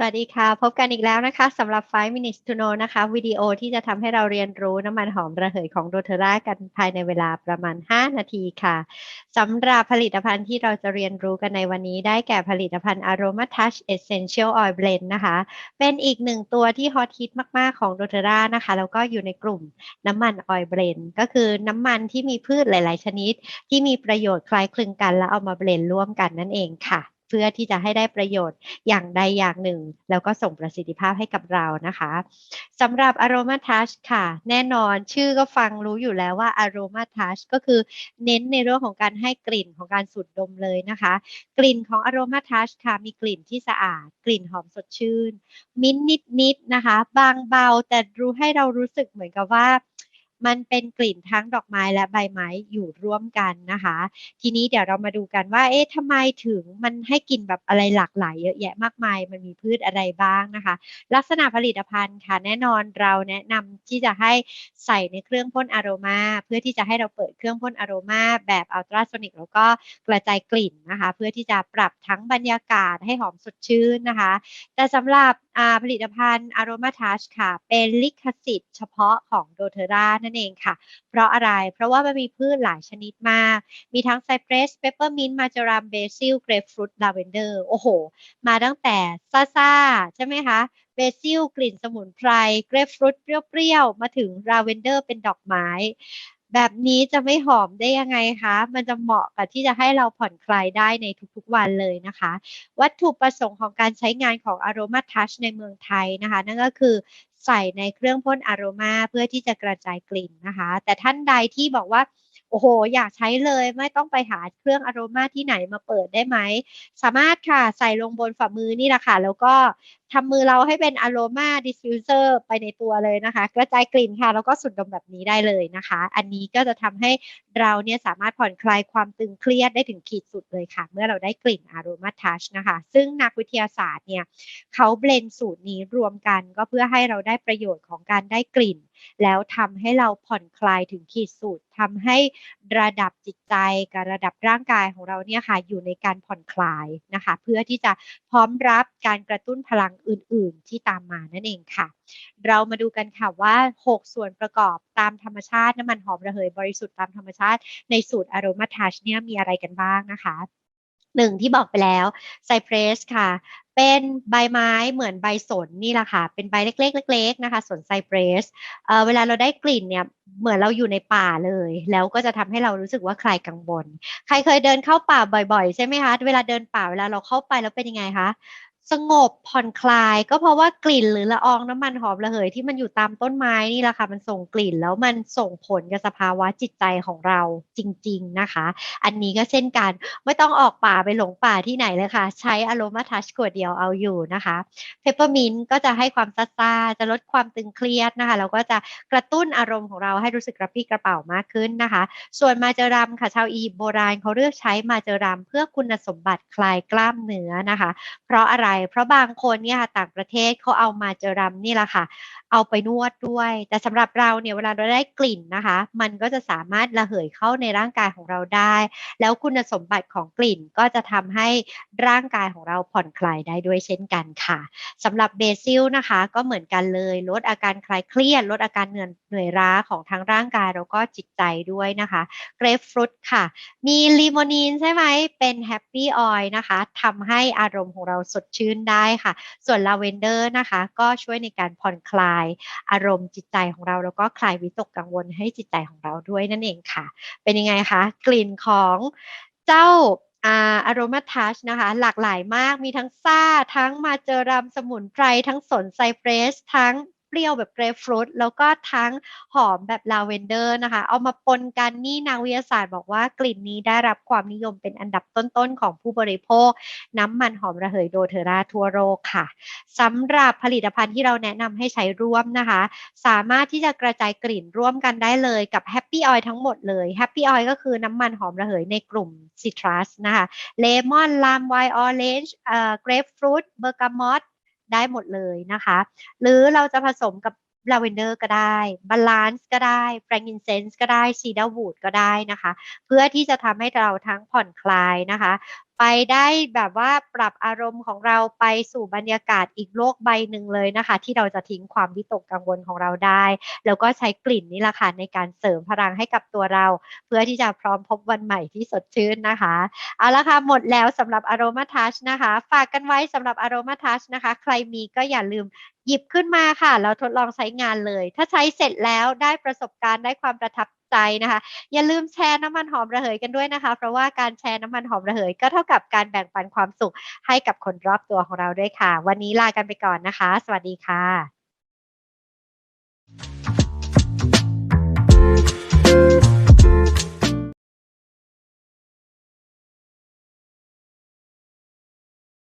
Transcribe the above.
สวัสดีค่ะ พบกันอีกแล้วนะคะสำหรับ 5 minutes to know นะคะวิดีโอที่จะทำให้เราเรียนรู้น้ำมันหอมระเหยของโดเทรากันภายในเวลาประมาณ 5 นาทีค่ะสำหรับผลิตภัณฑ์ที่เราจะเรียนรู้กันในวันนี้ ได้แก่ผลิตภัณฑ์ Aroma Touch Essential Oil Blend นะคะ เป็นอีกหนึ่งตัวที่ฮอตฮิตมาก ๆ ของโดเทรานะคะ แล้วก็อยู่ในกลุ่มน้ำมัน Oil Blend ก็คือน้ำมันที่มีพืชหลาย ๆ ชนิด ที่มีประโยชน์คล้ายคลึงกันแล้วเอามาเบลนร่วมกันนั่นเองค่ะ เพื่อที่จะให้ได้ประโยชน์อย่างใดอย่างหนึ่ง แล้วก็ส่งประสิทธิภาพให้กับเรานะคะสำหรับ Aroma Touch ค่ะ แน่นอนชื่อก็ฟังรู้อยู่แล้วว่า Aroma Touch ก็คือเน้นในเรื่องของการให้กลิ่นของการสูดดมเลยนะคะ กลิ่นของ Aroma Touch ค่ะ มีกลิ่นที่สะอาด กลิ่นหอมสดชื่น มิ้นนิดๆนะคะ บางเบาแต่รู้ให้เรารู้สึกเหมือนกับว่า มันเป็นกลิ่นทั้งดอกไม้และใบไม้อยู่ร่วมกันนะคะ ทีนี้เดี๋ยวเรามาดูกันว่า เอ๊ะทำไมถึงมันให้กลิ่นแบบอะไรหลากหลายเยอะแยะมากมาย มันมีพืชอะไรบ้างนะคะ ลักษณะผลิตภัณฑ์ค่ะ แน่นอนเราแนะนำที่จะให้ใส่ในเครื่องพ่นอารมา เพื่อที่จะให้เราเปิดเครื่องพ่นอารมาแบบอัลตราโซนิกแล้วก็กระจายกลิ่นนะคะ เพื่อที่จะปรับทั้งบรรยากาศให้หอมสดชื่นนะคะ แต่สำหรับผลิตภัณฑ์ Aroma Touch ค่ะ เป็นลิขสิทธิ์เฉพาะของโดเทรานั่นเองค่ะ เพราะอะไร เพราะว่ามันมีพืชหลายชนิดมาก มีทั้งไซเปรสเปปเปอร์มินต์มาจารามเบซิลเกรฟฟรุตลาเวนเดอร์โอ้โห มาตั้งแต่ซาซาใช่ไหมคะเบซิลกลิ่นสมุนไพรเกรฟฟรุตเปรี้ยวๆ มาถึงลาเวนเดอร์เป็นดอกไม้ แบบนี้จะไม่หอมได้ยังไงคะ มันจะเหมาะกับที่จะให้เราผ่อนคลายได้ในทุกๆวันเลยนะคะ วัตถุประสงค์ของการใช้งานของ Aroma Touch ในเมืองไทยนะคะ นั่นก็คือใส่ในเครื่องพ่นอารมาเพื่อที่จะกระจายกลิ่นนะคะ แต่ท่านใดที่บอกว่า โอ้โห อยากใช้เลยไม่ต้องไปหาเครื่องอารมาที่ไหนมาเปิดได้ไหม สามารถค่ะใส่ลงบนฝ่ามือนี่แหละค่ะ แล้วก็ทำมือเราให้เป็นอารมาดิฟฟิวเซอร์ไปในตัวเลยนะคะ กระจายกลิ่นค่ะ แล้วก็สุดดมแบบนี้ได้เลยนะคะ อันนี้ก็จะทำให้เราเนี่ยสามารถผ่อนคลายความตึงเครียดได้ถึงขีดสุดเลยค่ะ เมื่อเราได้กลิ่นอารมาทัชนะคะ ซึ่งนักวิทยาศาสตร์เนี่ยเขาเบลนสูตรนี้รวมกันก็เพื่อให้เราได้ประโยชน์ของการได้กลิ่น แล้วทำให้เราผ่อนคลายถึงขีดสุดทำให้ระดับจิตใจกับระดับร่างกายของเราเนี่ยค่ะอยู่ในการผ่อนคลายนะคะ เพื่อที่จะพร้อมรับการกระตุ้นพลังอื่น ๆ ที่ตามมานั่นเองค่ะ เรามาดูกันค่ะว่า 6 ส่วนประกอบตามธรรมชาติน้ำมันหอมระเหยบริสุทธิ์ตามธรรมชาติในสูตรอารมาทัชเนี่ยมีอะไรกันบ้างนะคะหนึ่งที่บอกไปแล้วไซเพรสค่ะ เป็นใบไม้เหมือนใบสนนี่แหละค่ะ เป็นใบเล็กๆเล็กๆนะคะสนไซเพรสเเวลาเราได้กลิ่นเนี่ยเหมือนเราอยู่ในป่าเลย แล้วก็จะทำให้เรารู้สึกว่าคลายกังวลใครเคยเดินเข้าป่าบ่อยๆ ใช่ไหมคะ เวลาเดินป่าเวลาเราเข้าไปแล้วเป็นยังไงคะ สงบผ่อนคลาย ก็เพราะว่ากลิ่นหรือละอองน้ำมันหอมระเหยที่มันอยู่ตามต้นไม้นี่แหละค่ะ มันส่งกลิ่นแล้วมันส่งผลกับสภาวะจิตใจของเราจริง ๆนะคะ อันนี้ก็เช่นกันไม่ต้องออกป่าไปหลงป่าที่ไหนเลยค่ะ ใช้อโรมาทัชขวดเดียวเอาอยู่นะคะเพปเปอร์มินต์ก็จะให้ความซาซาจะลดความตึงเครียดนะคะแล้วก็จะกระตุ้นอารมณ์ของเราให้รู้สึกกระปี้กระเป๋ามากขึ้นนะคะ ส่วนมาเจอรัมค่ะชาวอียิปต์โบราณเขาเลือกใช้มาเจอรัมเพื่อคุณสมบัติคลายกล้ามเนื้อนะคะ เพราะอะไรเพราะบางคนเนี่ยต่างประเทศเขาเอามาเจอรัมนี่แหละค่ะ เอาไปนวดด้วย แต่สำหรับเราเนี่ยเวลาเราได้กลิ่นนะคะ มันก็จะสามารถระเหยเข้าในร่างกายของเราได้ แล้วคุณสมบัติของกลิ่นก็จะทำให้ร่างกายของเราผ่อนคลายได้ด้วยเช่นกันค่ะสำหรับเบซิลนะคะ ก็เหมือนกันเลยลดอาการคลายเครียด ลดอาการเหนื่อยเหนื่อยล้าของทั้งร่างกายแล้วก็จิตใจด้วยนะคะเกรฟฟรุตค่ะ มีลิโมนีนใช่ไหมเป็นแฮปปี้ออยล์นะคะทำให้อารมณ์ของเราสดชื่นได้ค่ะ ส่วนลาเวนเดอร์นะคะ ก็ช่วยในการผ่อนคลายอารมณ์จิตใจของเรา แล้วก็คลายวิตกกังวลให้จิตใจของเราด้วยนั่นเองค่ะ เป็นยังไงคะกลิ่นของเจ้าอารมาทัชนะคะ หลากหลายมากมีทั้งซ่า ทั้งมาเจอรำสมุนไพร ทั้งสนไซเฟรส ทั้ง เปรี้ยวแบบเกรฟฟรุตแล้วก็ทั้งหอมแบบลาเวนเดอร์นะคะ เอามาปนกันนี่นักวิทยาศาสตร์บอกว่ากลิ่นนี้ได้รับความนิยมเป็นอันดับต้นๆ ของผู้บริโภค น้ำมันหอมระเหยโดเทราทั่วโลกค่ะสำหรับผลิตภัณฑ์ที่เราแนะนำให้ใช้ร่วมนะคะ สามารถที่จะกระจายกลิ่นร่วมกันได้เลยกับแฮปปี้ออยทั้งหมดเลยแฮปปี้ออยก็คือน้ำมันหอมระเหยในกลุ่มซิตรัสนะคะเลมอนลามไวน์ออเรนจ์เอ่อเกรฟฟรุตเบอร์กามอต ได้หมดเลยนะคะ หรือเราจะผสมกับลาเวนเดอร์ก็ได้บาลานซ์ก็ได้แฟรงกินเซนส์ก็ได้ซีดาวูดก็ได้นะคะ เพื่อที่จะทำให้เราทั้งผ่อนคลายนะคะ ไปได้แบบว่าปรับอารมณ์ของเราไปสู่บรรยากาศอีกโลกใบหนึ่งเลยนะคะ ที่เราจะทิ้งความวิตกกังวลของเราได้ แล้วก็ใช้กลิ่นนี่แหละค่ะในการเสริมพลังให้กับตัวเรา เพื่อที่จะพร้อมพบวันใหม่ที่สดชื่นนะคะเอาละค่ะหมดแล้วสำหรับ Aroma Touch นะคะ ฝากกันไว้สำหรับ Aroma Touch นะคะ ใครมีก็อย่าลืมหยิบขึ้นมาค่ะแล้วทดลองใช้งานเลย ถ้าใช้เสร็จแล้วได้ประสบการณ์ได้ความประทับ ใจนะคะ อย่าลืมแชร์น้ำมันหอมระเหยกันด้วยนะคะ เพราะว่าการแชร์น้ำมันหอมระเหย ก็เท่ากับการแบ่งปันความสุขให้กับคนรอบตัวของเราด้วยค่ะ วันนี้ลากันไปก่อนนะคะ สวัสดีค่ะ